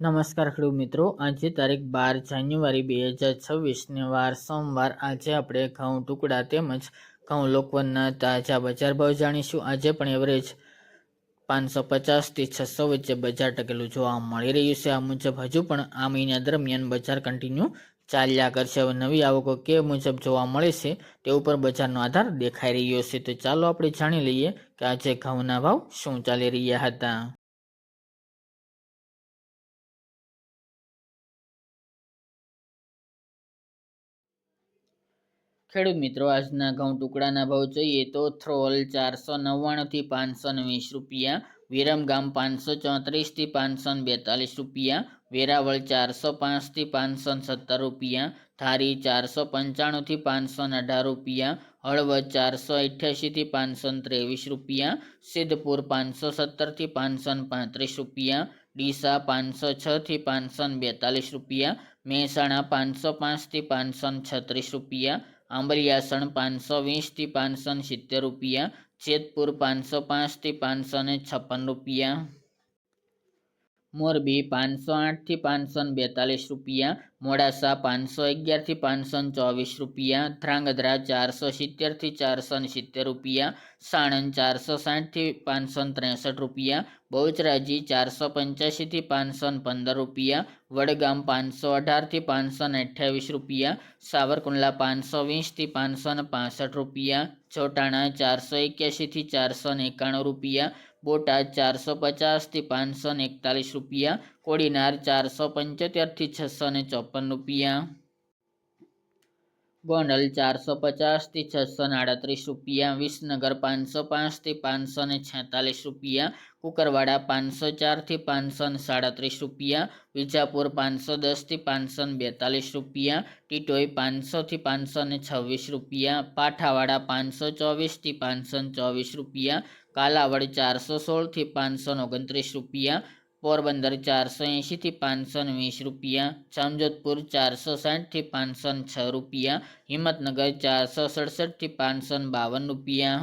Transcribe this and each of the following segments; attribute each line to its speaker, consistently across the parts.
Speaker 1: નમસ્કાર ખેડૂત મિત્રો. આજે તારીખ બાર જાન્યુઆરી બે હજાર છવ્વીસને વાર સોમવાર. આજે આપણે ઘઉં ટુકડા તેમજ ઘઉં લોકવનના તાજા બજાર ભાવ જાણીશું. આજે પણ એવરેજ પાંચસો પચાસથી છસો વચ્ચે બજાર ટકેલું જોવા મળી રહ્યું છે. આ મુજબ હજુ પણ આ મહિના દરમિયાન બજાર કન્ટિન્યુ ચાલ્યા કરશે. હવે નવી આવકો કે મુજબ જોવા મળે છે તે ઉપર બજારનો આધાર દેખાઈ રહ્યો છે. તો ચાલો આપણે જાણી લઈએ કે આજે ઘઉંના ભાવ શું ચાલી રહ્યા હતા. ખેડૂત મિત્રો, આજના ઘઉં ટુકડાના ભાવ જોઈએ તો થ્રોલ ચારસો નવ્વાણુંથી પાંચસો વીસ રૂપિયા વિરમગામ પાંચસો ચોત્રીસથી પાંચસો બેતાલીસ રૂપિયા, વેરાવળ ચારસો પાંચથી પાંચસો સત્તર રૂપિયા, ધારી ચારસો પંચાણુંથી પાંચસો અઢાર રૂપિયા, હળવદ ચારસો અઠ્યાસીથી પાંચસો ત્રેવીસ રૂપિયા, સિદ્ધપુર પાંચસો સત્તરથી પાંચસો પાંત્રીસ રૂપિયા, ડીસા પાંચસો છથી પાંચસો બેતાલીસ રૂપિયા, મહેસાણા પાંચસો પાંચથી પાંચસો છત્રીસ રૂપિયા આંબલિયાસણ પાંચસો વીસથી પાંચસો ને સિત્તેર રૂપિયા, જેતપુર પાંચસો પાંચથી પાંચસો ને છપ્પન રૂપિયા. મોરબી પાંચસો આઠથી પાંચસો ને બેતાલીસ રૂપિયા મોડાસા પાંચસો અગિયારથી પાંચસો ને ચોવીસ રૂપિયા, ધ્રાંગધ્રા ચારસો સિત્તેરથી ચારસો ને સિત્તેર રૂપિયા, સાણંદ ચારસો સાઠથી પાંચસો ને ત્રેસઠ રૂપિયા, બહુચરાજી ચારસો પંચ્યાસીથી પાંચસો ને પંદર રૂપિયા, વડગામ પાંચસો અઢારથી પાંચસો ને અઠ્યાવીસ રૂપિયા, સાવરકુંડલા પાંચસો વીસથી પાંચસો ને પાસઠ રૂપિયા, ચોટાણા ચારસો એક્યાસીથી ચારસો ને એકાણું રૂપિયા, બોટાદ ચારસો પચાસથી પાંચસો ને એકતાલીસ રૂપિયા કોડીનાર ચારસો પંચોતેરથી છસો ને ચોપન રૂપિયા. ગોંડલ ચારસો પચાસથી છસો આડત્રીસ રૂપિયા. વિસનગર પાંચસો પાંચથી પાંચસો ને છેતાલીસ રૂપિયા. કુકરવાડા પાંચસો ચારથી પાંચસો ને સાડત્રીસ રૂપિયા. વિજાપુર પાંચસો દસથી પાંચસો ને બેતાલીસ રૂપિયા. ટીટોઈ પાંચસોથી પાંચસો ને છવ્વીસ રૂપિયા. પાઠાવાડા પાંચસો ચોવીસથી પાંચસો ને ચોવીસ રૂપિયા. કાલાવડ ચારસો સોળથી પાંચસો ઓગણત્રીસ રૂપિયા. પોરબંદર ચારસો એંશીથી પાંચસો ને વીસ રૂપિયા જામજોધપુર ચારસો સાઠથી પાંચસો ને છ રૂપિયા હિંમતનગર ચારસો સડસઠથી પાંચસો ને બાવન રૂપિયા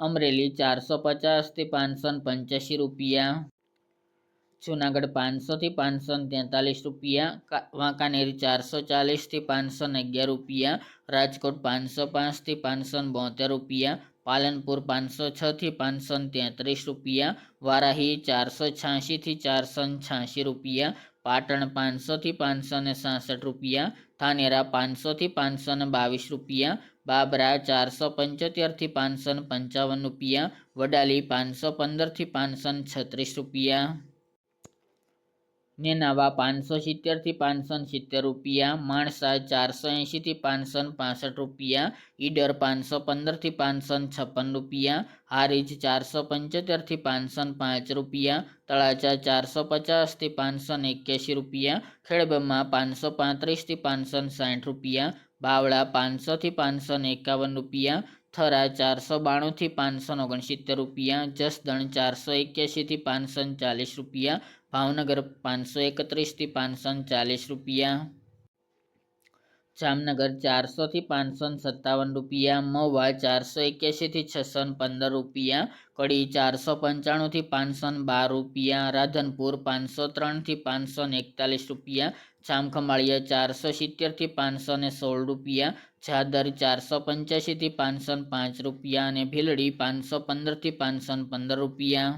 Speaker 1: અમરેલી ચારસો પચાસથી પાંચસો ને પંચ્યાસી રૂપિયા જુનાગઢ પાંચસોથી પાંચસો ને તેતાલીસ રૂપિયા વાંકાનેર ચારસો ચાલીસથી પાંચસો ને અગિયાર રૂપિયા રાજકોટ પાંચસો પાંચથી પાંચસો ને બોતેર રૂપિયા પાલનપુર પાંચસો છથી પાંચસો તેત્રીસ રૂપિયા, વારાહી ચારસો છ્યાસીથી ચારસો છ્યાસી રૂપિયા, પાટણ પાંચસોથી પાંચસો ને સાસઠ રૂપિયા થાનેરા પાંચસોથી પાંચસો ને બાવીસ રૂપિયા, બાબરા ચારસો પંચોતેરથી પાંચસો ને પંચાવન રૂપિયા, વડાલી પાંચસો પંદરથી પાંચસો ને છત્રીસ રૂપિયા. નેનાવા પાંચસો સિત્તેરથી પાંચસો સિત્તેર રૂપિયા, માણસા ચારસો એંશીથી પાંચસો ને પાસઠ રૂપિયા, ઈડર પાંચસો પંદરથી પાંચસો છપ્પન રૂપિયા, હારીજ ચારસો પંચોતેરથી પાંચસો પાંચ રૂપિયા, તળાજા ચારસો પચાસથી પાંચસો ને એક્યાસી રૂપિયા, ખેડબમાં પાંચસો પાંત્રીસથી પાંચસો સાઠ રૂપિયા, બાવળા પાંચસોથી પાંચસો ને એકાવન રૂપિયા થરા ચારસો બાણુંથી પાંચસો ઓગણસિત્તેર રૂપિયા, જસદણ ચારસો એક્યાસીથી પાંચસો ચાલીસ રૂપિયા, ભાવનગર પાંચસો એકત્રીસથી પાંચસો ચાલીસ રૂપિયા. જામનગર ચારસોથી પાંચસો સત્તાવન રૂપિયા મવા ચારસો એક્યાસીથી છસો પંદર રૂપિયા, કડી ચારસો પંચાણુંથી પાંચસો બાર રૂપિયા, રાધનપુર પાંચસો ત્રણથી પાંચસો એકતાલીસ રૂપિયા, જામખંભાળિયા ચારસો સિત્તેરથી પાંચસો ને સોળ રૂપિયા, જાદર ચારસો પંચ્યાસીથી પાંચસો પાંચ રૂપિયા અને ભીલડી પાંચસો પંદરથી પાંચસો પંદર રૂપિયા.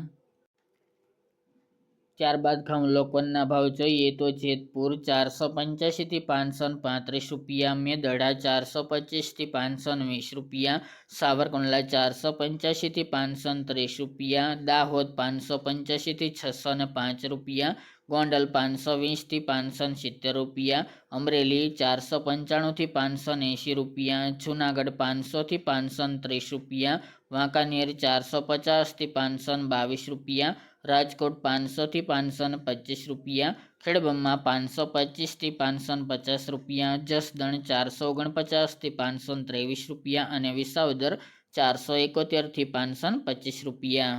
Speaker 1: ત્યારબાદ ઘઉં લોકોના ભાવ જોઈએ તો જેતપુર ચારસો પંચ્યાસીથી પાંચસો ને પાંત્રીસ રૂપિયા, મેદડા ચારસો પચીસથી પાંચસો ને વીસ રૂપિયા, સાવરકુંડલા ચારસો પંચ્યાસીથી પાંચસો ત્રીસ રૂપિયા, દાહોદ પાંચસો પંચ્યાસીથી છસો ને પાંચ રૂપિયા ગોંડલ પાંચસો વીસથી પાંચસો સિત્તેર રૂપિયા, અમરેલી ચારસો પંચાણુંથી પાંચસો એંશી રૂપિયા, જુનાગઢ પાંચસોથી પાંચસો ત્રીસ રૂપિયા, વાંકાનેર ચારસો પચાસથી પાંચસો બાવીસ રૂપિયા, રાજકોટ પાંચસોથી પાંચસો પચીસ રૂપિયા ખેડબમમાં પાંચસો પચીસથી પાંચસો પચાસ રૂપિયા, જસદણ ચારસો ઓગણપચાસથી પાંચસો ત્રેવીસ રૂપિયા અને વિસાવદર ચારસો એકોતેરથી પાંચસો પચીસ રૂપિયા.